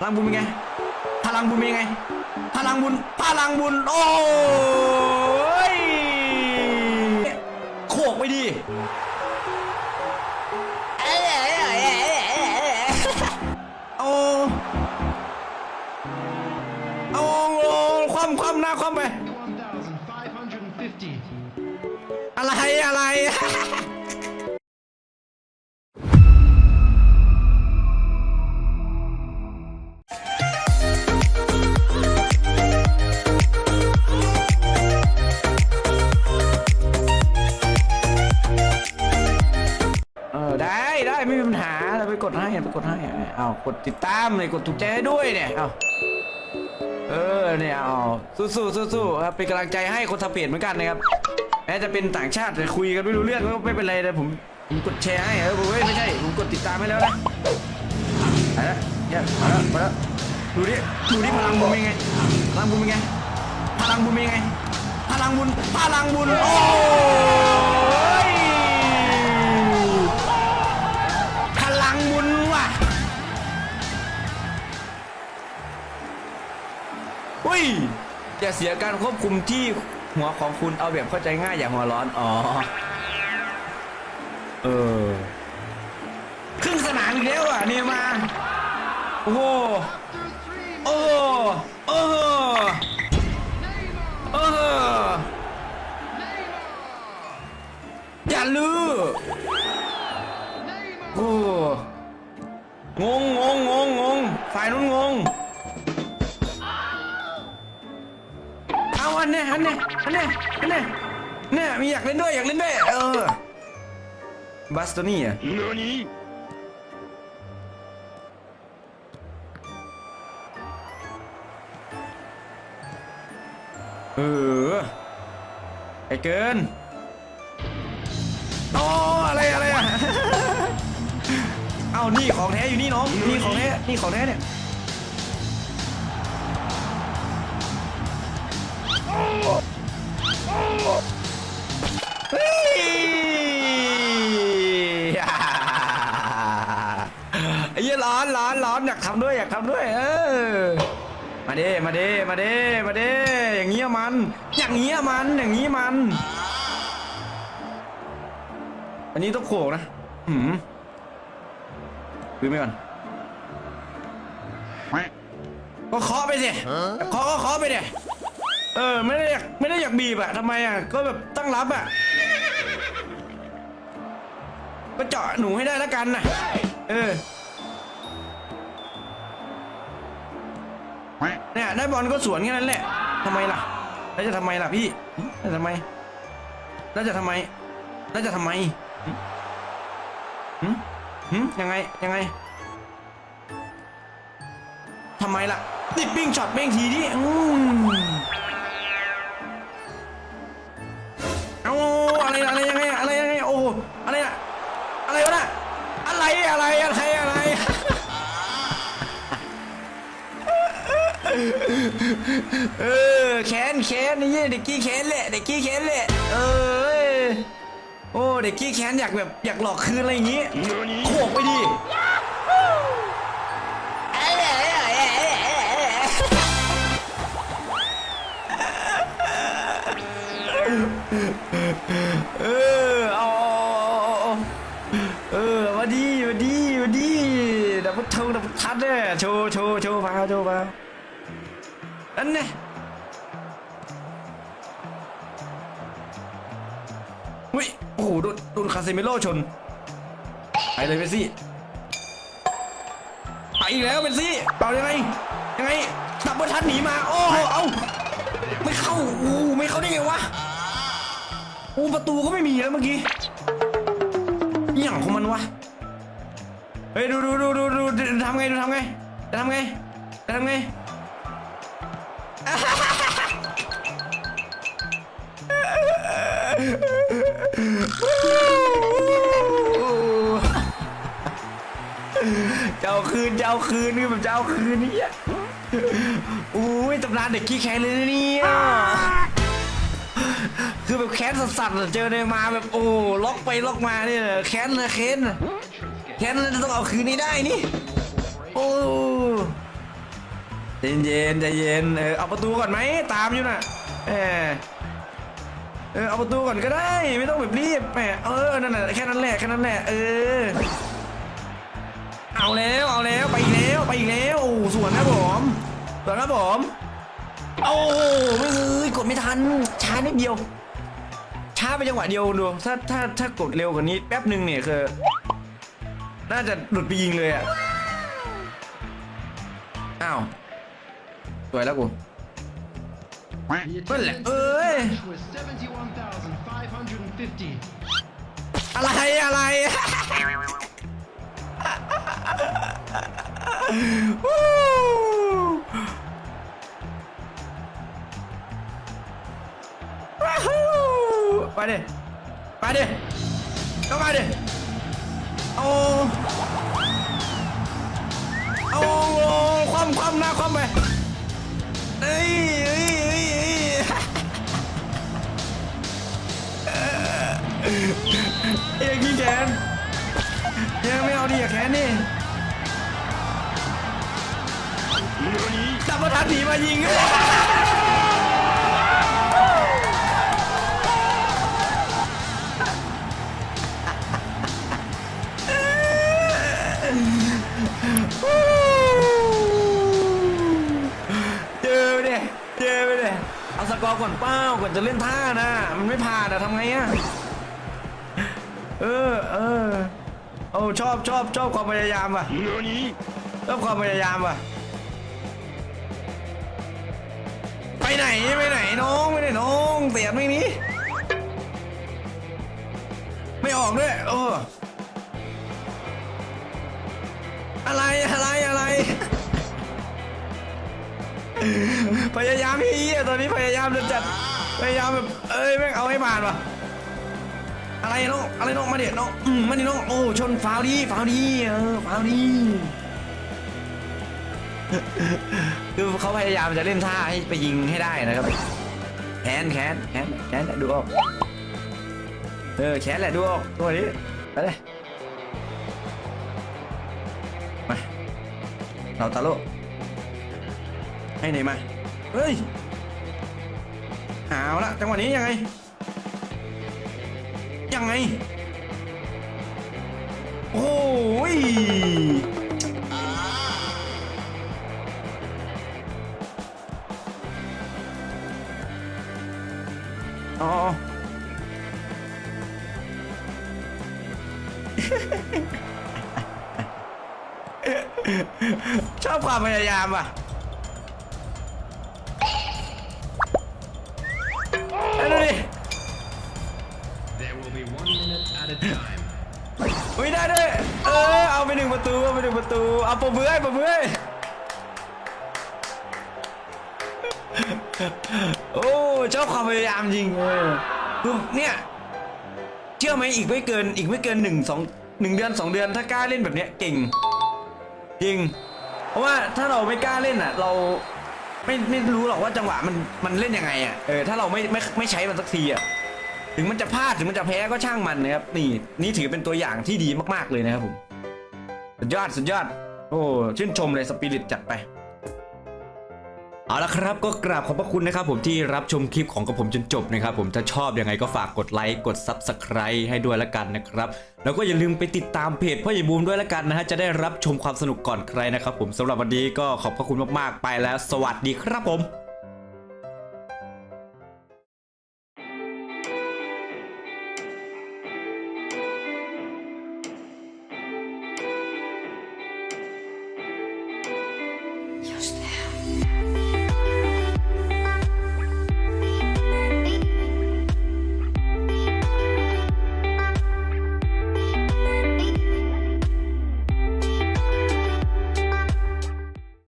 พลังบุญเป็นไง พลังบุญเป็นไง พลังบุญ พลังบุญ โอ้ย โขกไปดิโอ้เอาความความหน้าความไป อะไรอะไร กดให้ไปกดให้เอากดติดตามเลยกดถูกใจให้ด้วยเนี่ยเอาเออเนี่ยเอาสู้สู้สู้สู้ครับเป็นกำลังใจให้คนทำเพจเหมือนกันนะครับแม้จะเป็นต่างชาติแต่คุยกันไม่รู้เรื่องก็ไม่เป็นไรแต่ผมผมกดแชร์ให้เออผมเฮ้ยไม่ใช่ผมกดติดตามให้แล้วนะไปแล้วเนี่ยมาแล้วมาแล้วดูดิดูดิพลังบุญเป็นไงพลังบุญเป็นไงพลังบุญเป็นไงพลังบุญพลังบุญโอ้ ยจะเสียการควบคุมที่หัวของคุณเอาแบบเข้าใจง่ายอย่างหัวร้อน อ๋อ เออ ครึ่งสนามแล้วอะเนี่ยมา โอ้โห โอ้โห โอ้โหโอ้โหอย่าลือโอ้งงงงงงฝ่ายนู้นงง อาอันเนี้ยอันเนี้ยอันเนี้ยอันเนี้ยเนี่ยมีอยากเล่นด้วยอยากเล่นด้วยเออบัสตัวนี้อะเออไอ้เกินโอ้อะไรอะไรอะ เอานี่ของแท้อยู่นี่น้องนี่ของแท้นี่ของแท้เนี่ย เฮ้ยไอ้เหี้ยร้อนร้อนร้อนอยากทำด้วยอยากทำด้วย เออ มาเด้มาเด้มาเด้มาเด้อย่างเงี้ยมัน อย่างเงี้ยมันอย่างงี้มัน อันนี้ต้องโขกนะหืมดูไปก่อนก็เคาะไปสิเคาะก็เคาะไปดิ เออไม่ได้อยากไม่ได้อยากบีบอะทำไมอะก็แบบตั้งรับอะก็เจาะหนูให้ได้แล้วกันนะเออเนี่ยได้บอลก็สวนแค่นั้นแหละทำไมล่ะแล้วจะทำไมล่ะพี่แล้วจะทำไมแล้วจะทำไมแล้วจะทำไมหึหึหึยังไงยังไงทำไมล่ะดิปปิ้งช็อตเบ้งทีดิอืม เออแค้นแค้นนี่เด็กกี้แค้นแหละเด็กกี้แค้นแหละเออโอ้เด็กกี้แค้นอยากแบบอยากหลอกคืนอะไรอย่างงี้โขกไปดิเออ อันเนี่ยอุ้ยโอ้โหโดนโดนคาเซมิโร่ชน ไปเลยเมสซี่ไปอีกแล้วเมสซี่เอายังไงยังไงดับเบิลทัดหนีมา โอ้โหเอาไม่เข้าโอ้โหไม่เข้าได้ไงวะโอ้ประตูก็ไม่มีแล้วเมื่อกี้อหย่างของมันวะเฮ้ยดูดูดูดูดูดูทำไงดูทำไงจะทำไงจะทำไง เจ้าคืนเจ้าคืนนี่แบบเจ้าคืนนี่อะอุ้ยตำนานเด็กขี้แค้นเลยนะเนี่ยคือแบบแค้นสัสๆเจอเนมาแบบโอ้ล็อกไปล็อกมาเนี่ยแค้นเลยแค้นแค้นต้องเอาคืนนี้ได้นี่โอ้ เย็นๆใจเย็นเออเอาประตูก่อนไหมตามอยู่น่ะเออเออเอาประตูก่อนก็ได้ไม่ต้องแบบรีบแหมเออนั่นน่ะแค่นั้นแหละแค่นั้นแหละเออเอาแล้วเอาแล้วไปอีกแล้วไปอีกแล้วโอ้สวนครับผมสวนครับผมโอ้ไม่เอ้ยกดไม่ทันช้านิดเดียว ช้าไปจังหวะเดียวดูถ้าถ้าถ้ากดเร็วกว่านี้แป๊บหนึ่งเนี่ยคือน่าจะหลุดไปยิงเลยอะอ้าว วยแล้วกู The Well, attendance ơi. at the match was 71,550. อะไรอะไรวู้ว้าวไปดิไปดิก็มาดิโอ้ จับประทัดผีมายิงเจอไปดิเจอไปดิเอาสกอร์ก่อนเป้าก่อนจะเล่นท่านะ มันไม่ผ่านอะทำไงอะเออเออโอ้ชอบชอบชอบความพยายามว่ะชอบความพยายามว่ะ ไปไหนไปไหนน้องไปไหนน้องเสียดไม่นี้ไม่ออกด้วยเอออะไรอะไรอะไร พยายามพี่อะตอนนี้พยายามจะจัดพยายามแบบเอ้ยแม่งเอาให้ผ่านว่ะอะไรน้องอะไรน้องมาเด็ดน้องอืมมาดิน้องโอ้ชนฟาวดีฟาวดีเออฟาวดี เขาพยายามจะเล่นท่าให้ไปยิงให้ได้นะครับ แขนแขนแขนแขนดูออกเออแขนแหละดูออกตัวนี้ไปเลยมาเราตาโลให้ไหนมาเฮ้ยเอาละจังหวะนี้ยังไง ยังไง โอ้ย อ๋อชอบความพยายามว่ะเอาดูดิไม่ได้ด้วย เออ เอาไปหนึ่งประตู เอาไปหนึ่งประตู เอาปมมือให้ปมมือ โอ้ชอบความพยายามจริงเออคือเนี่ย เชื่อไหมอีกไม่เกินอีกไม่เกินหนึ่งสองหนึ่งเดือนสองเดือนถ้ากล้าเล่นแบบเนี้ยเก่งจริง เพราะว่าถ้าเราไม่กล้าเล่นอะ เราไม่ไม่รู้หรอกว่าจังหวะมันมันเล่นยังไงอะเออถ้าเราไม่ไม่ไม่ใช้มันสักทีอะถึงมันจะพลาดถึงมันจะแพ้ก็ช่างมันนะครับนี่นี่ถือเป็นตัวอย่างที่ดีมาก ๆเลยนะครับผมสุดยอดสุดยอด โอ้ชื่นชมเลยสปิริตจัดไป เอาละครับก็กราบขอบพระคุณนะครับผมที่รับชมคลิปของกับผมจนจบนะครับผมถ้าชอบยังไงก็ฝากกดไลค์กด Subscribe ให้ด้วยละกันนะครับแล้วก็อย่าลืมไปติดตามเพจพ่อใหญ่บูมด้วยละกันนะฮะจะได้รับชมความสนุกก่อนใครนะครับผมสำหรับวันนี้ก็ขอบพระคุณมากๆไปแล้ว สวัสดีครับผม